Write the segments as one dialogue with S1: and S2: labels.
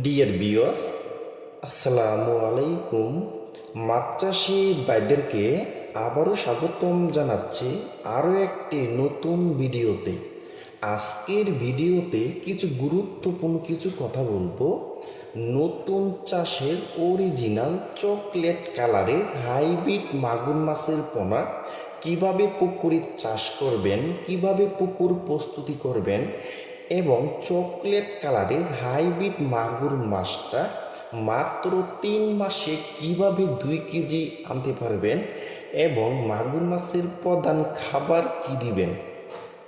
S1: Deer বিয়স আসসালামু আলাইকুম। মাছ চাষি ভাইদেরকে আবারও স্বাগতম জানাচ্ছি আরও একটি নতুন ভিডিওতে। আজকের ভিডিওতে কিছু গুরুত্বপূর্ণ কিছু কথা বলব। নতুন চাষের অরিজিনাল চকলেট কালারের হাইব্রিড মাগুর মাছের পোনা, কীভাবে পুকুরে চাষ করবেন, কীভাবে পুকুর প্রস্তুতি করবেন এবং চকলেট কালারের হাইব্রিড মাগুর মাছটা মাত্র তিন মাসে কীভাবে দুই কেজি আনতে পারবেন এবং মাগুর মাছের প্রধান খাবার কি দিবেন?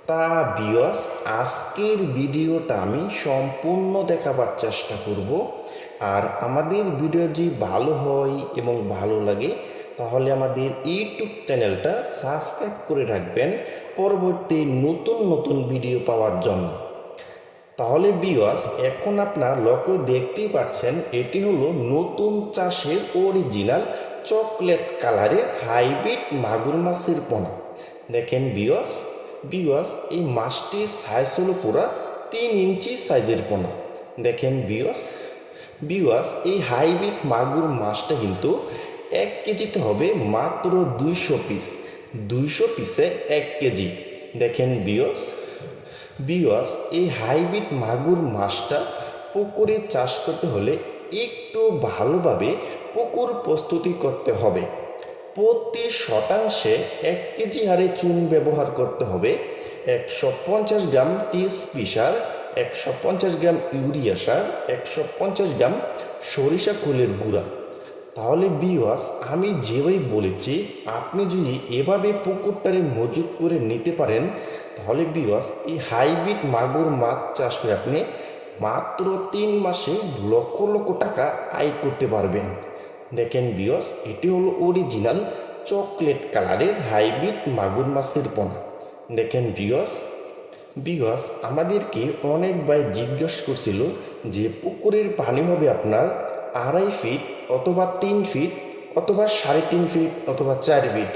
S1: তা বিয়স আজকের ভিডিওটা আমি সম্পূর্ণ দেখাবার চেষ্টা করব। আর আমাদের ভিডিও যদি ভালো হয় এবং ভালো লাগে, তাহলে আমাদের ইউটিউব চ্যানেলটা সাবস্ক্রাইব করে রাখবেন। পরবর্তী নতুন নতুন ভিডিও পাওয়ার জন্য। তাহলে বিওয়াস এখন আপনার লক্ষ্য দেখতেই পাচ্ছেন, এটি হলো নতুন চাষের অরিজিনাল চকলেট কালারের হাইব্রিড মাগুর মাছের পোনা। দেখেন বিওয়াস বিওয়াস এই মাছটির সাইজ হলো পুরা তিন ইঞ্চি সাইজের পোনা। দেখেন বিওয়াস বিওয়াস এই হাইব্রিড মাগুর মাছটা কিন্তু এক কেজিতে হবে মাত্র দুইশো পিস দুইশো পিসে এক কেজি। দেখেন বিওয়াস বিওয়াস, এই হাইব্রিড মাগুর মাছটা পুকুরে চাষ করতে হলে একটু ভালোভাবে পুকুর প্রস্তুতি করতে হবে। প্রতি শতাংশে এক কেজি হারে চুন ব্যবহার করতে হবে। একশো পঞ্চাশ গ্রাম টিএসপি সার, একশো পঞ্চাশ গ্রাম ইউরিয়া সার, একশো পঞ্চাশ গ্রাম সরিষা খোলের গুঁড়া। তাহলে বিওয়াস আমি যেভাবে বলেছি, আপনি যদি এভাবে পুকুরটারে মজুত করে নিতে পারেন, তাহলে বিওয়াস এই হাইব্রিড মাগুর মাছ চাষ করে আপনি মাত্র তিন মাসে লক্ষ লক্ষ টাকা আয় করতে পারবেন। দেখেন বিয়স এটি হলো অরিজিনাল চকলেট কালারের হাইব্রিড মাগুর মাছের পোনা। দেখেন বিয়স বিকজ আমাদেরকে অনেক ভাই জিজ্ঞেস করছিল যে পুকুরের পানি হবে আপনার? আড়াই ফিট অথবা তিন ফিট অথবা সাড়ে তিন ফিট অথবা চার ফিট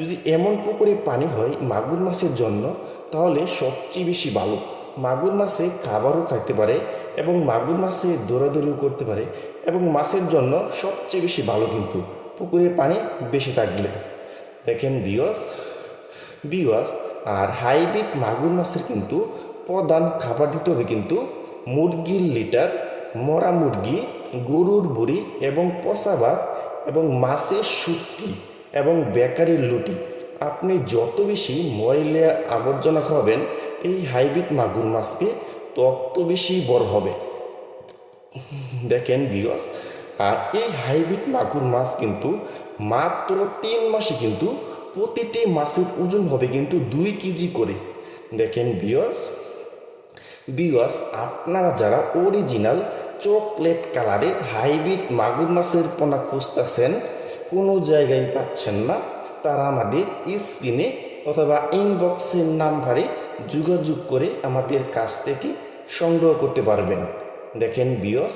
S1: যদি এমন পুকুরে পানি হয় মাগুর মাছের জন্য, তাহলে সবচেয়ে বেশি ভালো। মাগুর মাছে খাবারও খাইতে পারে এবং মাগুর মাছে দৌড়াদৌড়িও করতে পারে এবং মাছের জন্য সবচেয়ে বেশি ভালো কিন্তু পুকুরের পানি বেশি থাকলে। দেখেন বিয়স বিওয়াস আর হাইব্রিড মাগুর মাছের কিন্তু প্রধান খাবার দিতে হবে কিন্তু মুরগির লিটার মরা মুরগি গরুর বুড়ি এবং পচা এবং মাছের শুটকি এবং বেকারির লুটি। আপনি যত বেশি ময়লা আবর্জনা খাওয়াবেন, এই হাইব্রিড মাগুর মাছকে তত বেশি বড় হবে। দেখেন বিয়স আর এই হাইব্রিড মাগুর মাছ কিন্তু মাত্র তিন মাসে কিন্তু প্রতিটি মাছের ওজন হবে কিন্তু দুই কেজি করে। দেখেন বিয়স বিয়স আপনারা যারা অরিজিনাল চকলেট কালারের হাইব্রিড মাগুর মাছের পোনা খুঁজতেছেন, কোনো জায়গায় পাচ্ছেন না। তারা আমাদের স্ক্রিনে অথবা ইনবক্সের নাম্বারে যোগাযোগ করে আমাদের কাছ থেকে সংগ্রহ করতে পারবেন। দেখেন বিয়স